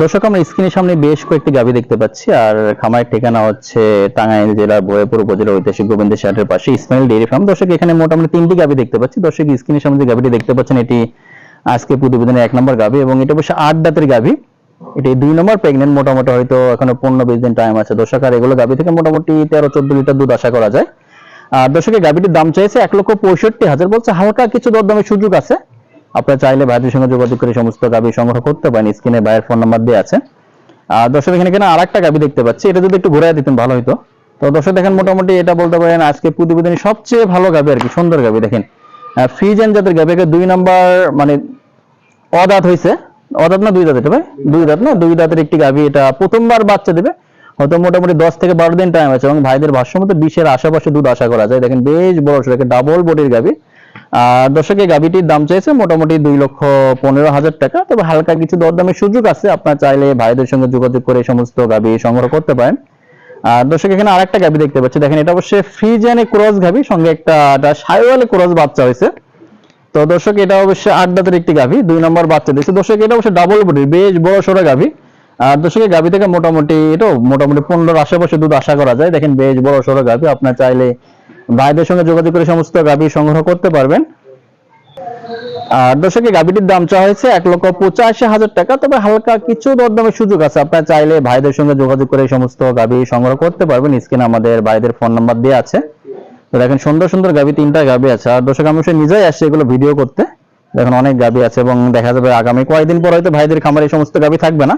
দর্শক, আমরা স্ক্রিনের সামনে বেশ কয়েকটি গাভী দেখতে পাচ্ছি, আর খামারের ঠিকানা হচ্ছে টাঙ্গাইল জেলার বয়েপুর উপজেলার ঐতিহাসিক গোবিন্দ শাটের পাশে ইসমাইল ডেয়ারি ফার্ম। দর্শক, এখানে মোটামুটি তিনটি গাভী দেখতে পাচ্ছি। দর্শক, স্ক্রিনের সামনে যে গাভীটি দেখতে পাচ্ছেন, এটি আজকে প্রতিবেদনের এক নম্বর গাভী, এবং এটা অবশ্য আট দাঁতের গাভী। এটি দুই নম্বর প্রেগনেন্ট মোটামুটি হয়তো এখনও পনেরো বিশ দিন টাইম আছে। দর্শক, আর এগুলো গাভী থেকে মোটামুটি তেরো, চোদ্দ লিটার দুধ আশা করা যায়। আর দর্শকের গাভীটির দাম চাইছে এক লক্ষ পঁয়ষট্টি হাজার। বলছে হালকা কিছু দরদামের সুযোগ আছে। আপনারা চাইলে ভাইদের সঙ্গে যোগাযোগ করে সমস্ত গাভী সংগ্রহ করতে পারেন। স্ক্রিনে ভাইয়ের ফোন নাম্বার দেওয়া আছে। আর দর্শক, এখানে কেন আর একটা গাভী দেখতে পাচ্ছি। এটা যদি একটু ঘুরে দিতেন, ভালো হতো তো দর্শক, দেখেন মোটামুটি এটা বলতে পারেন, আজকে প্রতিবেদনের সবচেয়ে ভালো গাভী আর কি, সুন্দর গাভী দেখেন। ফ্রিজেন জাতের গাভী একে দুই নাম্বার মানে অদাত হয়েছে অদাত না দুই দাঁত এটা ভাই? দুই দাঁত না? দুই দাঁতের একটি গাভী এটা প্রথমবার বাচ্চা দেবে। হয়তো মোটামুটি দশ থেকে বারো দিন টাইম আছে এবং ভাইদের ভাষ্য মতো বিশের আশেপাশে দুধ আশা করা যায়। দেখেন বেশ বড় সড়কে ডাবল বডির গাভী আর দর্শক গাভীটির দাম চাইছে মোটামুটি দুই লক্ষ পনেরো হাজার টাকা। তবে হালকা কিছু দরদামের সুযোগ আছে। আপনার চাইলে ভাইদের সঙ্গে যোগাযোগ করে সমস্ত গাভী সংগ্রহ করতে পারেন। আর দর্শক, এখানে আরেকটা গাভী দেখতে পাচ্ছি। দেখেন, এটা অবশ্যই ক্রস গাভী, সঙ্গে একটা ক্রস বাচ্চা হয়েছে। তো দর্শক, এটা অবশ্যই আট একটি গাভী, দুই নম্বর বাচ্চা দিয়েছে। দর্শক, এটা অবশ্যই ডাবল বডির বেশ বড় সড়ো গাভী। আর দর্শকের গাভী থেকে মোটামুটি, এটাও মোটামুটি পনেরোর আশেপাশে দুধ আশা করা যায়। দেখেন, বেশ বড় সড়ো গাভী। আপনার চাইলে ভাইদের সঙ্গে যোগাযোগ করে সমস্ত গাভী সংগ্রহ করতে পারবেন। আর দর্শকের গাভীটির দাম চাওয়া হয়েছে এক লক্ষ পঁচাশি হাজার টাকা, তবে হালকা কিছু দরদামের সুযোগ আছে। আপনার চাইলে ভাইদের সঙ্গে যোগাযোগ করে সমস্ত গাভী সংগ্রহ করতে পারবেন। স্ক্রিনে আমাদের ভাইদের ফোন নাম্বার দেওয়া আছে। তো দেখেন সুন্দর সুন্দর গাভী তিনটা গাভী আছে। আর দর্শক, আমি নিজেই আসছি এগুলো ভিডিও করতে। দেখেন অনেক গাভী আছে এবং দেখা যাবে আগামী কয়েকদিন পর হয়তো ভাইদের খামারে এই সমস্ত গাভী থাকবে না।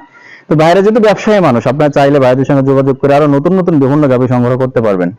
তো বাইরে যেহেতু ব্যবসায়ী মানুষ, আপনার চাইলে ভাইদের সঙ্গে যোগাযোগ করে আরও নতুন নতুন বিভিন্ন গাভী সংগ্রহ করতে পারবেন।